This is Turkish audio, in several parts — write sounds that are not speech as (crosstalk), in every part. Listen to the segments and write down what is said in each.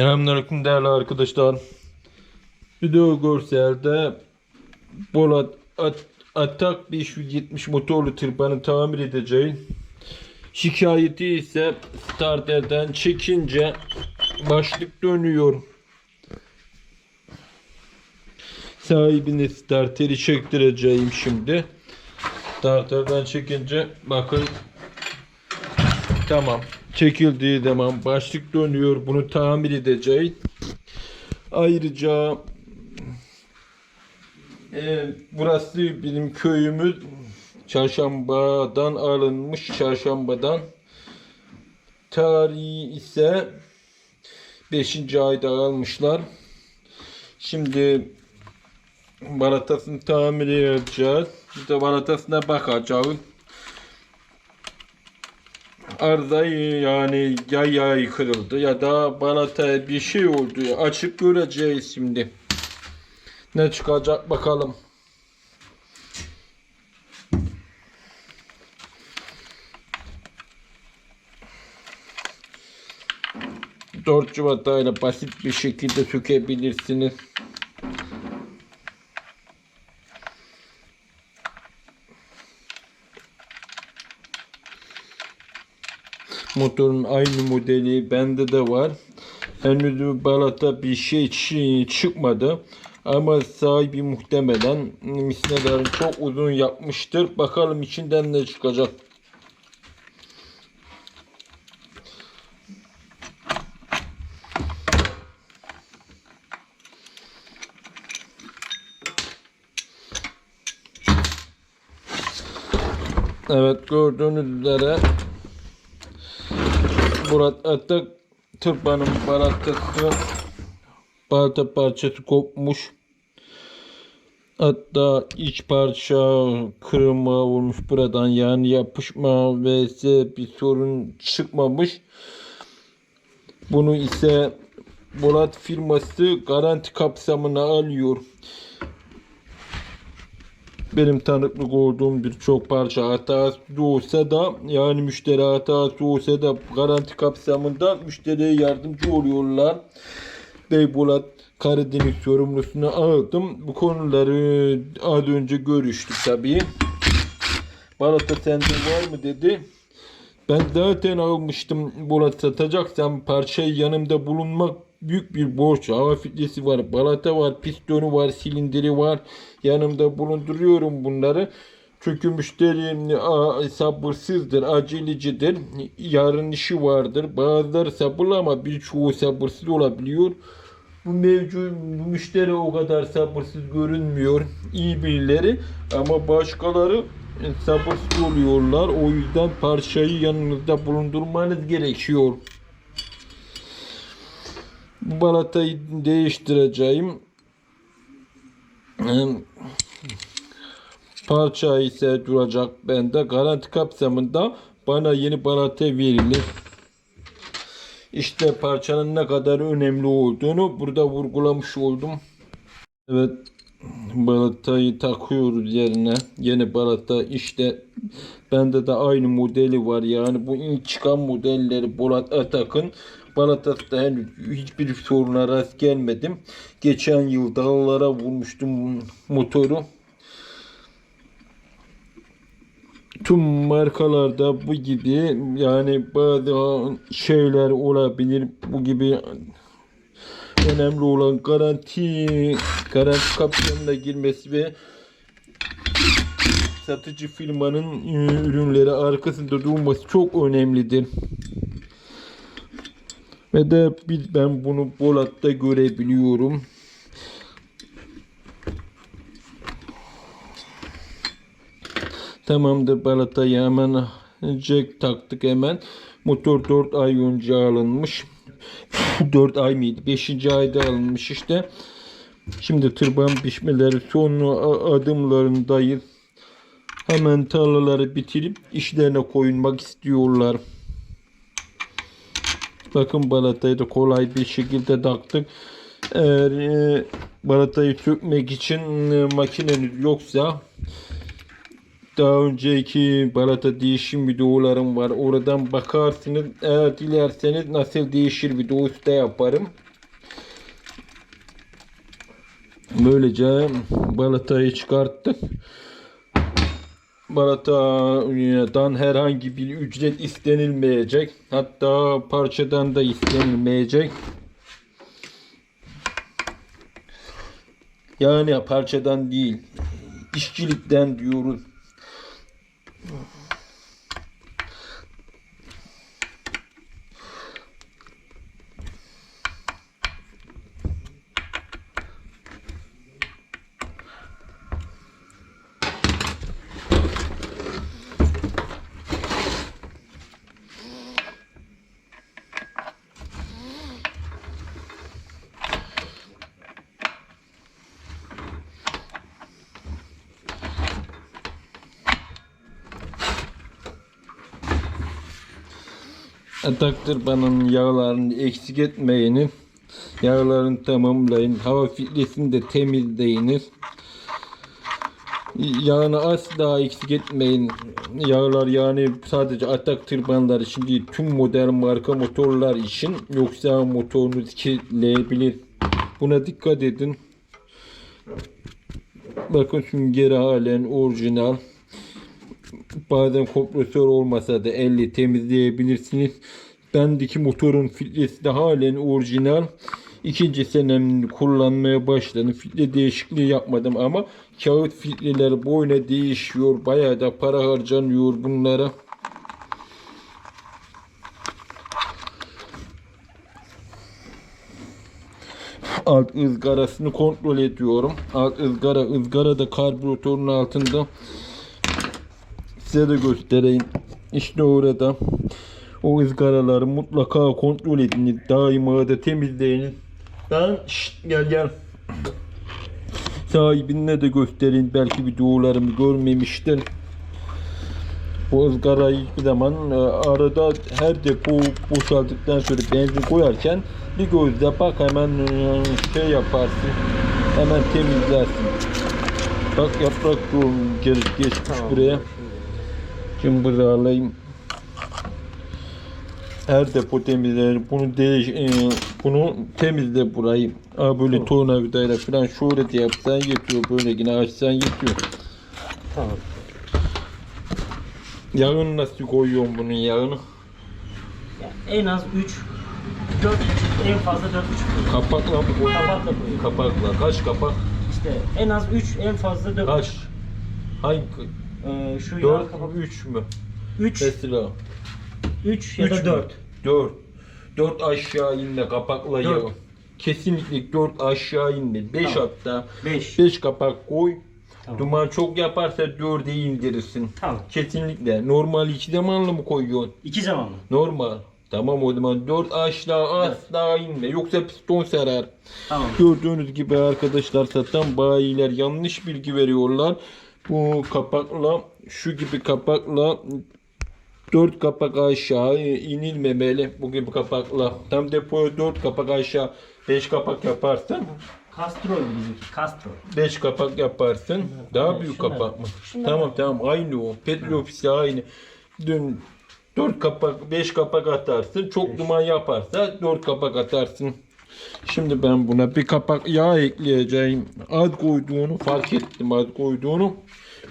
Selamünaleyküm değerli arkadaşlar. Video görselde Bolat At Atak 570 motorlu tırpanı tamir edeceğim. Şikayeti ise starterden çekince başlık dönüyor. Sahibine starteri çektireceğim şimdi. Starterden çekince bakın Tamam. Çekildiği zaman başlık dönüyor. Bunu tamir edeceğiz. Ayrıca e, burası benim köyümüz. Çarşambadan alınmış. Çarşambadan. Tarihi ise 5. ayda almışlar. Şimdi balatasını tamir edeceğiz. Bir de balatasına bakacağız arızayı yani ya yay kırıldı ya da balata bir şey oldu. Açıp göreceğiz şimdi. Ne çıkacak bakalım. Dört çuvatayla basit bir şekilde sökebilirsiniz. Motorun aynı modeli bende de var. Henüz balata bir şey çı- çıkmadı. Ama sahibi muhtemelen misnelerini çok uzun yapmıştır. Bakalım içinden ne çıkacak. Evet gördüğünüz üzere Murat Atak tırpanın balatası balata parçası kopmuş. Hatta iç parça kırılma olmuş buradan yani yapışma vs bir sorun çıkmamış. Bunu ise Bolat firması garanti kapsamına alıyor. Benim tanıklık olduğum birçok parça hatası olsa da yani müşteri hatası olsa da garanti kapsamında müşteriye yardımcı oluyorlar. Beybolat Karadeniz sorumlusunu aldım. Bu konuları az önce görüştük tabii. Balata sende var mı dedi. Ben zaten almıştım Bolat satacaksam parçayı yanımda bulunmak büyük bir borç. Hava filtresi var, balata var, pistonu var, silindiri var. Yanımda bulunduruyorum bunları. Çünkü müşteri sabırsızdır, acelecidir. Yarın işi vardır. Bazıları sabırlı ama birçoğu sabırsız olabiliyor. Bu mevcut bu müşteri o kadar sabırsız görünmüyor. İyi birileri ama başkaları sabırsız oluyorlar. O yüzden parçayı yanınızda bulundurmanız gerekiyor. Balatayı değiştireceğim. Hem Parça ise duracak bende. Garanti kapsamında bana yeni balata verilir. İşte parçanın ne kadar önemli olduğunu burada vurgulamış oldum. Evet balatayı takıyoruz yerine. Yeni balata işte bende de aynı modeli var yani bu ilk çıkan modelleri Bolat Atak'ın Balatas'ta henüz hiçbir soruna rast gelmedim. Geçen yıl dağlara vurmuştum motoru. Tüm markalarda bu gibi yani bazı şeyler olabilir. Bu gibi önemli olan garanti garanti kapsamına girmesi ve satıcı firmanın e, ürünleri arkasında durması çok önemlidir. Ve de ben bunu Bolat'ta görebiliyorum. Tamamdır balatayı hemen jack taktık hemen. Motor 4 ay önce alınmış. (laughs) 4 ay mıydı? 5. ayda alınmış işte. Şimdi tırban pişmeleri son adımlarındayız. Hemen tarlaları bitirip işlerine koyulmak istiyorlar. Bakın balatayı da kolay bir şekilde taktık. Eğer e, balatayı sökmek için e, makineniz yoksa daha önceki balata değişim videolarım var. Oradan bakarsınız. Eğer dilerseniz nasıl değişir videosu da yaparım. Böylece balatayı çıkarttık. Balatadan herhangi bir ücret istenilmeyecek. Hatta parçadan da istenilmeyecek. Yani parçadan değil. işçilikten diyoruz. Ataktır bananın yağlarını eksik etmeyiniz. Yağlarını tamamlayın. Hava filtresini de temizleyiniz. Yağını asla eksik etmeyin. Yağlar yani sadece atak tırbanlar için değil tüm modern marka motorlar için yoksa motorunuz kirleyebilir. Buna dikkat edin. Bakın süngeri halen orijinal. Bazen kompresör olmasa da elle temizleyebilirsiniz. Bendeki motorun filtresi de halen orijinal. İkinci senem kullanmaya başladım. Filtre değişikliği yapmadım ama kağıt filtreler boyuna değişiyor. Bayağı da para harcanıyor bunlara. alt ızgarasını kontrol ediyorum. Alt ızgara, ızgara da karbüratörün altında. Size de göstereyim. İşte orada. O ızgaraları mutlaka kontrol edin. Daima da temizleyin. Ben şşt, gel gel. Sahibine de gösterin. Belki videolarımı görmemiştir. Bu ızgarayı hiçbir zaman e, arada her depo boşaldıktan sonra benzin koyarken bir gözle bak hemen e, şey yaparsın. Hemen temizlersin. Bak yaprak geçmiş buraya. Alayım. Her depo temizlenir. Bunu değiş, e, bunu temizle burayı. Aa böyle Tamam. tornavidayla falan şöyle de yapsan yetiyor. Böyle yine açsan yetiyor. Tamam. Yağını nasıl koyuyorsun bunun yağını? Ya en az 3 4 en fazla 4 3 Kapakla mı koyuyorsun? Kapakla koyuyorum. Kapakla. Kaç kapak? İşte en az 3 en fazla 4 Kaç? Hangi? Ee, şu yağ 4 kapak mü 3 mü? 3 Mesela 3 ya da mü? 4. 4. 4 aşağı inme kapakla Dört. Kesinlikle 4 aşağı inme. 5 Tamam. hatta. 5. 5 kapak koy. Tamam. Duman çok yaparsa 4'e indirirsin. Tamam. Kesinlikle. Normal iki zamanlı mı koyuyorsun? 2 zamanlı. Normal. Tamam o zaman 4 aşağı asla inme. Yoksa piston sarar. Tamam. Gördüğünüz gibi arkadaşlar satan bayiler yanlış bilgi veriyorlar. Bu kapakla şu gibi kapakla 4 kapak aşağı inilmemeli bu gibi kapakla. Tam depoya 4 kapak aşağı 5 kapak yaparsın. Castrol bizimki. Castrol. 5 kapak yaparsın. Daha Evet, büyük şunlar. kapak mı? Şunlar. Tamam tamam aynı o. Petrol ofisi aynı. Dün 4 kapak 5 kapak atarsın. Çok duman yaparsa 4 kapak atarsın. Şimdi ben buna bir kapak yağ ekleyeceğim. Az koyduğunu fark ettim az koyduğunu.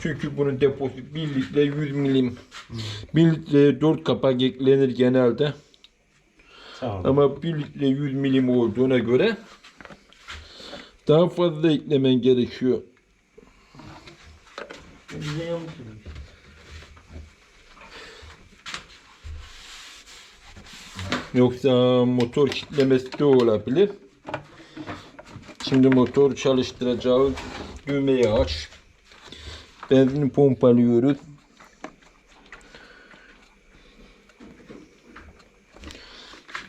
Çünkü bunun deposu 1 litre 100 milim. 1 litreye 4 kapak eklenir genelde. Tamam. Ama 1 litre 100 milim olduğuna göre daha fazla eklemen gerekiyor. Yoksa motor kitlemesi de olabilir. Şimdi motor çalıştıracağız. Düğmeyi aç. Benzini pompalıyoruz.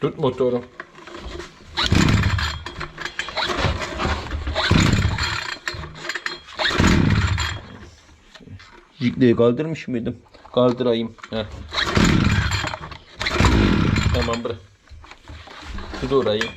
Tut motoru. Jikleyi kaldırmış mıydım? Kaldırayım. Heh. Tamam bırak. Tut orayı.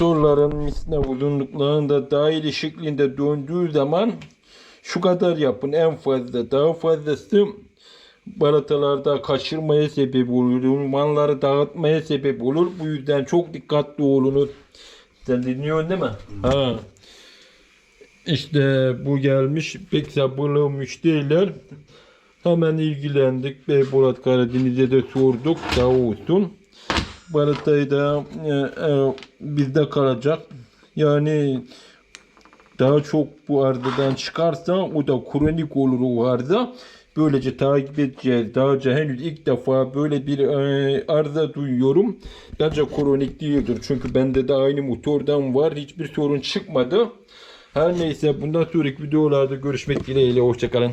Motorların misne uzunluklarında daire şeklinde döndüğü zaman şu kadar yapın en fazla. Daha fazlası balatalarda kaçırmaya sebep olur. Manları dağıtmaya sebep olur. Bu yüzden çok dikkatli olunuz. Sen dinliyorsun değil mi? Ha. İşte bu gelmiş pek sabırlı müşteriler. Hemen ilgilendik. Beybolat Karadeniz'e de sorduk. Sağ olsun. Balatayı da e, e, bizde kalacak. Yani daha çok bu ardadan çıkarsa o da kronik olur o arda. Böylece takip edeceğiz. Daha önce ilk defa böyle bir e, arıza duyuyorum. Bence kronik değildir. Çünkü bende de aynı motordan var. Hiçbir sorun çıkmadı. Her neyse bundan sonraki videolarda görüşmek dileğiyle. Hoşçakalın.